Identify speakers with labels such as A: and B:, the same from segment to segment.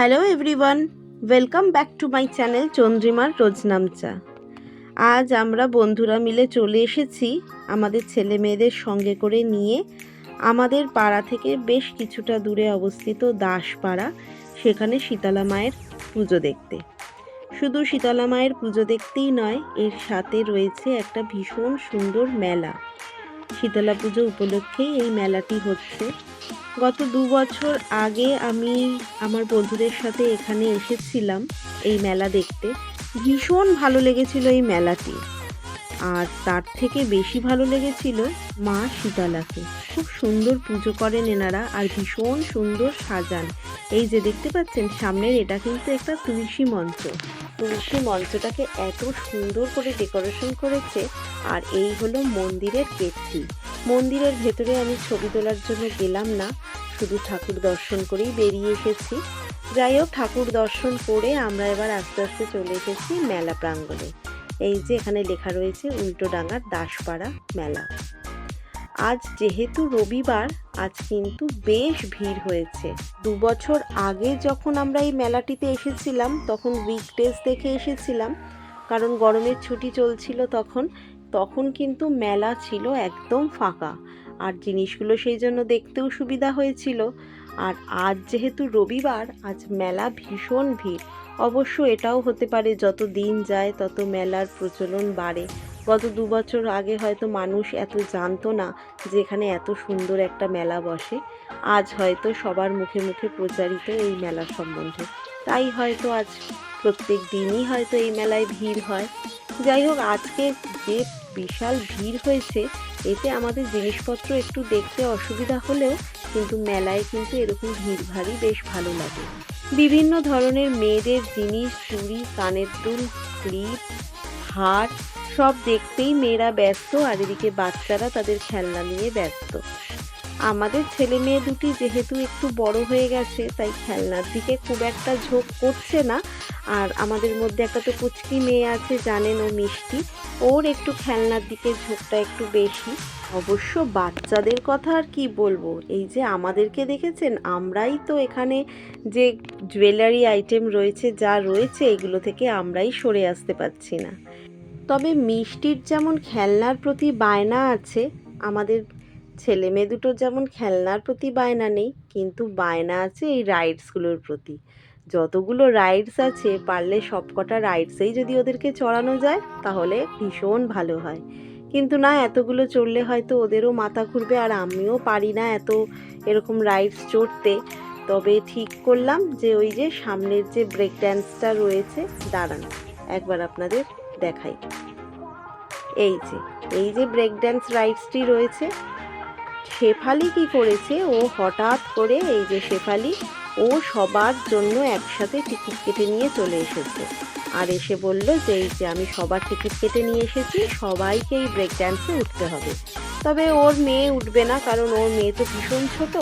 A: Hello everyone welcome back to my channel চন্দ্রিমার রোজনামচা আজ আমরা বন্ধুরা মিলে চলে এসেছি আমাদের ছেলে মেয়েদের সঙ্গে করে নিয়ে আমাদের পাড়া থেকে বেশ কিছুটা দূরে অবস্থিত দাসপাড়া, সেখানে শীতলা মায়ের পুজো দেখতে। শুধু শীতলা মায়ের পুজো দেখতেই নয়, এর সাথে রয়েছে একটা ভীষণ সুন্দর মেলা। শীতলা পুজো উপলক্ষেই এই মেলাটি হচ্ছে। গত দু বছর আগে আমি আমার বন্ধুদের সাথে এখানে এসেছিলাম এই মেলা দেখতে। ভীষণ ভালো লেগেছিল এই মেলাটি। আর তার থেকে বেশি ভালো লেগেছিল মা শীতলাকে। খুব সুন্দর পুজো করেন এনারা আর ভীষণ সুন্দর সাজান। এই যে দেখতে পাচ্ছেন, সামনের এটা কিন্তু একটা তুলসী মঞ্চ। তুলসী মঞ্চটাকে এত সুন্দর করে ডেকোরেশন করেছে, আর এই হলো মন্দিরের গেটটি। মন্দিরের ভেতরে আমি ছবি তোলার জন্য গেলাম না, শুধু ঠাকুর দর্শন করেই বেরিয়ে এসেছি। যাই হোক, ঠাকুর দর্শন করে আমরা এবার আস্তে আস্তে চলে এসেছি মেলা প্রাঙ্গণে। এই যে এখানে লেখা রয়েছে, উল্টোডাঙ্গার দাসপাড়া মেলা। আজ যেহেতু রবিবার, আজ কিন্তু বেশ ভিড় হয়েছে। দু বছর আগে যখন আমরা এই মেলাটিতে এসেছিলাম, তখন উইকডেজ দেখে এসেছিলাম। কারণ গরমের ছুটি চলছিল তখন তখন কিন্তু মেলা ছিল একদম ফাঁকা। আর জিনিসগুলো সেই জন্য দেখতেও সুবিধা হয়েছিল। আর আজ যেহেতু রবিবার, আজ মেলা ভীষণ ভিড়। অবশ্য এটাও হতে পারে যত দিন যায়, তত মেলার প্রচলন বাড়ে। গত দু বছর আগে হয়তো মানুষ এত জানতো না যে এখানে এত সুন্দর একটা মেলা বসে। আজ হয়তো সবার মুখে মুখে প্রচারিত এই মেলা সম্বন্ধে। তাই হয়তো আজ প্রত্যেক দিনই হয়তো এই মেলায় ভিড় হয়। যাই হোক, আজকে যে বিশাল ভিড় হয়েছে, এতে আমাদের জিনিসপত্র একটু দেখতে অসুবিধা হলেও কিন্তু মেলায় কিন্তু এরকম ভিড় ভারী বেশ ভালো লাগে। বিভিন্ন ধরনের মেয়েদের জিনিস, চুড়ি, কানের দুল, ক্লিপ, হার সব দেখতেই মেয়েরা ব্যস্ত আর এদিকে বাচ্চারা তাদের খেলনা নিয়ে ব্যস্ত। আমাদের ছেলে মেয়ে দুটি যেহেতু একটু বড় হয়ে গেছে, তাই খেলনার দিকে খুব একটা ঝোঁক করছে না। আর আমাদের মধ্যে একটা তো পুচকি মেয়ে আছে, জানেন ও মিষ্টি। ওর একটু খেলনার দিকে ঝোঁকটা একটু বেশি। অবশ্য বাচ্চাদের কথা আর কি বলব? এই যে আমাদেরকে দেখেছেন, আমরাই তো এখানে যে জুয়েলারি আইটেম রয়েছে, যা রয়েছে, এগুলো থেকে আমরাই সরে আসতে পারছি না। তবে মিষ্টির যেমন খেলনার প্রতি বায়না আছে, আমাদের ছেলে মেয়ে দুটোর যেমন খেলনার প্রতি বায়না নেই, কিন্তু বায়না আছে এই রাইডসগুলোর প্রতি। যতগুলো রাইডস আছে, পারলে সবকটা রাইডসেই যদি ওদেরকে চড়ানো যায়, তাহলে ভীষণ ভালো হয়। কিন্তু না, এতগুলো চড়লে হয়তো ওদেরও মাথা ঘুরবে, আর আমিও পারি না এত এরকম রাইডস চড়তে। তবে ঠিক করলাম যে, ওই যে সামনের যে ব্রেক ড্যান্সটা রয়েছে, দাঁড়ান, একবার আপনাদের দেখাই। এই যে এই যে ব্রেক ড্যান্স রাইডসটি রয়েছে, শেফালি কি করেছে? ও হঠাৎ করে এই যে শেফালি, ও সবার জন্য একসাথে টিকিট কেটে নিয়ে চলে এসেছে। আর এসে বলল যে, এই যে আমি সবার টিকিট কেটে নিয়ে এসেছি, সবাইকে এই ব্রেক ড্যান্সে উঠতে হবে। তবে ওর মেয়ে উঠবে না, কারণ ওর মেয়ে তো ভীষণ ছোট।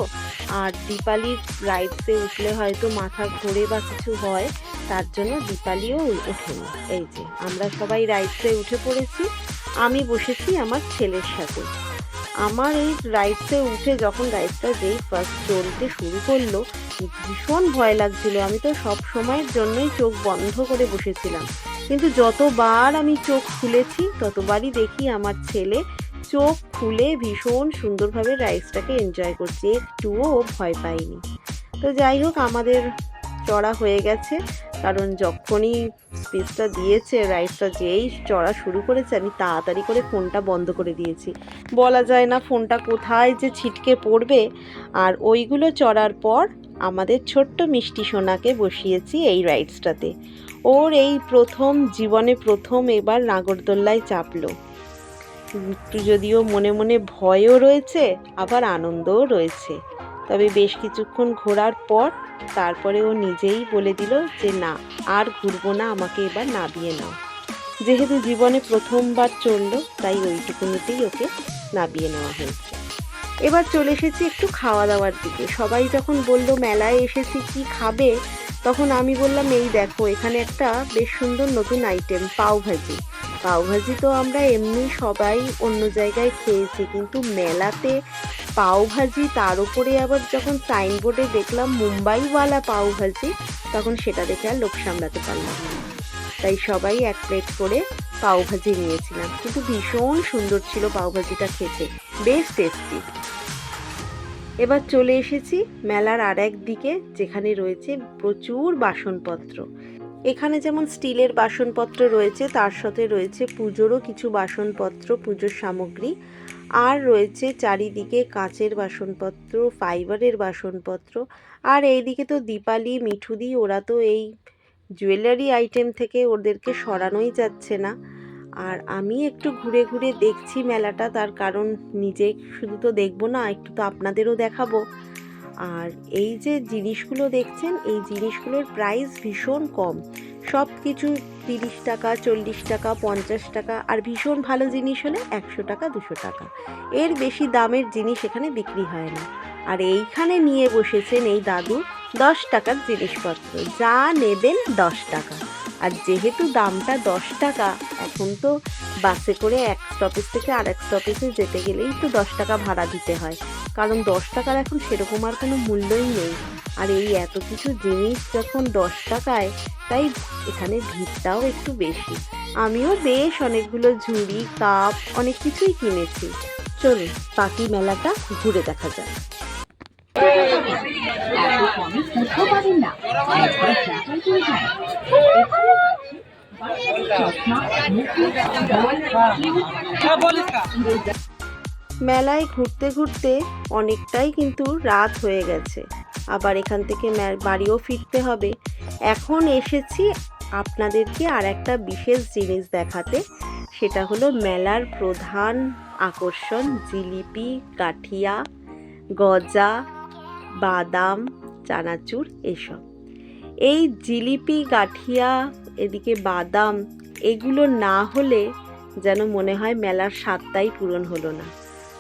A: আর দীপালির রাইডসে উঠলে হয়তো মাথা ঘোরে বা কিছু হয়। তার জন্য দীপালিও ওঠেনি এই যে, আমরা সবাই রাইডসে উঠে পড়েছি। আমি বসেছি আমার ছেলের সাথে। আমার এই রাইডসে উঠে যখন রাইডসটা যেই ফার্স্ট চলতে শুরু করল, ভীষণ ভয় লাগছিল। আমি তো সব সময়ের জন্যই চোখ বন্ধ করে বসেছিলাম। কিন্তু যতবার আমি চোখ খুলেছি, ততবারই দেখি আমার ছেলে চোখ খুলে ভীষণ সুন্দরভাবে রাইডসটাকে এনজয় করছে। একটুও ভয় পায়নি তো যাই হোক, আমাদের চড়া হয়ে গেছে। কারণ যখনই স্পেসটা দিয়েছে রাইডসটা যেই চড়া শুরু করেছে, আমি তাড়াতাড়ি করে ফোনটা বন্ধ করে দিয়েছি। বলা যায় না ফোনটা কোথায় যে ছিটকে পড়বে। আর ওইগুলো চড়ার পর আমাদের ছোট্ট মিষ্টি সোনাকে বসিয়েছি এই রাইডসটাতে ওর এই প্রথম জীবনে প্রথম এবার নাগরদোল্লায় চাপলো। একটু যদিও মনে মনে ভয়ও রয়েছে, আবার আনন্দও রয়েছে। তবে বেশ কিছুক্ষণ ঘোরার পর তারপরে ও নিজেই বলে দিল যে, না, আর ঘুরবো না, আমাকে এবার নাবিয়ে নাও। যেহেতু জীবনে প্রথমবার চলল, তাই ওইটুকুনিতেই ওকে নাবিয়ে নেওয়া হয়েছে। এবার চলে এসেছি একটু খাওয়া দাওয়ার দিকে। সবাই যখন বলল, মেলায় এসেছি, কি খাবে? তখন আমি বললাম, এই দেখো, এখানে একটা বেশ সুন্দর নতুন আইটেম পাও ভাজি। পাওভাজি তো আমরা এমনি সবাই অন্য জায়গায় খেয়েছি, কিন্তু মেলাতে পাওভাজি তার উপরে আবার যখন সাইনবোর্ডে দেখলাম মুম্বাইওয়ালা পাওভাজি তখন সেটা দেখে আর লোক সামলাতে পারলাম না। তাই সবাই এক প্লেট করে পাওভাজি নিয়েছিলাম। কিন্তু ভীষণ সুন্দর ছিল পাওভাজিটা খেতে। বেশ টেস্টি এবার চলে এসেছি মেলার আর এক দিকে, যেখানে রয়েছে প্রচুর বাসনপত্র। এখানে যেমন স্টিলের বাসনপত্র রয়েছে, তার সাথে রয়েছে পুজোরও কিছু বাসনপত্র, পুজোর সামগ্রী। আর রয়েছে চারিদিকে কাঁচের বাসনপত্র, ফাইবারের বাসনপত্র। আর এইদিকে তো দীপালি, মিঠুদি, ওরা তো এই জুয়েলারি আইটেম থেকে ওদেরকে সরানোই যাচ্ছে না। আর আমি একটু ঘুরে ঘুরে দেখছি মেলাটা, তার কারণ নিজে শুধু তো দেখব না, একটু তো আপনাদেরও দেখাবো। আর এই যে জিনিসগুলো দেখছেন, এই জিনিসগুলোর প্রাইস ভীষণ কম। সব কিছু তিরিশ টাকা, চল্লিশ টাকা, পঞ্চাশ টাকা আর ভীষণ ভালো জিনিস হলে একশো টাকা, দুশো টাকা। এর বেশি দামের জিনিস এখানে বিক্রি হয় না। আর এইখানে নিয়ে বসেছেন এই দাদু দশ টাকার জিনিসপত্র। যা নেবেন দশ টাকা। আর যেহেতু দামটা দশ টাকা, এখন তো বাসে করে এক স্টপেজ থেকে আর এক স্টপেজে যেতে গেলেই তো দশ টাকা ভাড়া দিতে হয়। কারণ দশ টাকার এখন সেরকম আর কোনো মূল্যই নেই। আর এই এত কিছু জিনিস যখন দশ টাকায়, তাই এখানে ভিড়টাও একটু বেশি। আমিও বেশ অনেকগুলো ঝুড়ি, কাপ, অনেক কিছুই কিনেছি। চলুন পাখি মেলাটা ঘুরে দেখা
B: কোথাও
A: মেলায় ঘুরতে ঘুরতে অনেকটাই কিন্তু রাত হয়ে গেছে। আবার এখান থেকে বাড়িও ফিরতে হবে। এখন এসেছি আপনাদেরকে আর একটা বিশেষ জিনিস দেখাতে। সেটা হলো মেলার প্রধান আকর্ষণ জিলিপি, কাঠিয়া, গজা বাদাম, চানাচুর, এসব। এই জিলিপি, গাঠিয়া, এদিকে বাদাম, এগুলো না হলে যেন মনে হয় মেলার স্বাদটাই পূরণ হলো না।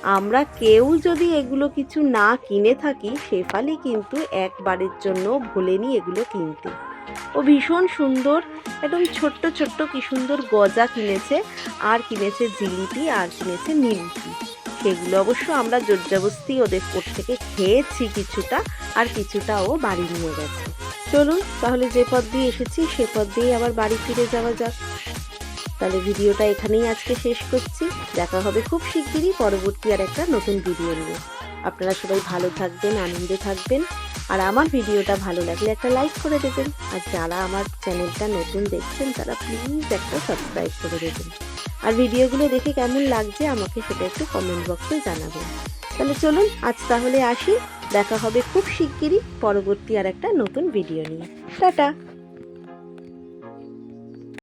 A: আমরা কেউ যদি এগুলো কিছু না কিনে থাকি শেফালি কিন্তু একবারের জন্য ভোলেনি এগুলো কিনতে। ও ভীষণ সুন্দর, একদম ছোট্ট ছোট্ট কি সুন্দর গজা কিনেছে, আর কিনেছে জিলিপি, আর কিনেছে নিমকি। সেগুলো অবশ্য আমরা জোরজবস্তি ওদের কোট থেকে খেয়েছি কিছুটা, আর কিছুটা ও বাড়ি নিয়ে গেছে। চলুন, তাহলে যে পথ দিয়ে এসেছি, সে পথ দিয়ে আবার বাড়ি ফিরে যাওয়া যাক। তাহলে ভিডিওটা এখানেই আজকে শেষ করছি। দেখা হবে খুব শিগগিরই পরবর্তী আর একটা নতুন ভিডিও নিয়ে। আপনারা সবাই ভালো থাকবেন, আনন্দে থাকবেন। আর আমার ভিডিওটা ভালো লাগলে একটা লাইক করে দেবেন। আর যারা আমার চ্যানেলটা নতুন দেখছেন, তারা প্লিজ একটা সাবস্ক্রাইব করে দেবেন। আর ভিডিওগুলো দেখে কেমন লাগছে আমাকে সেটা একটু কমেন্ট বক্সে জানাবেন। তাহলে চলুন, আজ তাহলে আসি। দেখা হবে খুব শিগগিরই পরবর্তী আর একটা নতুন ভিডিও নিয়ে। টাটা!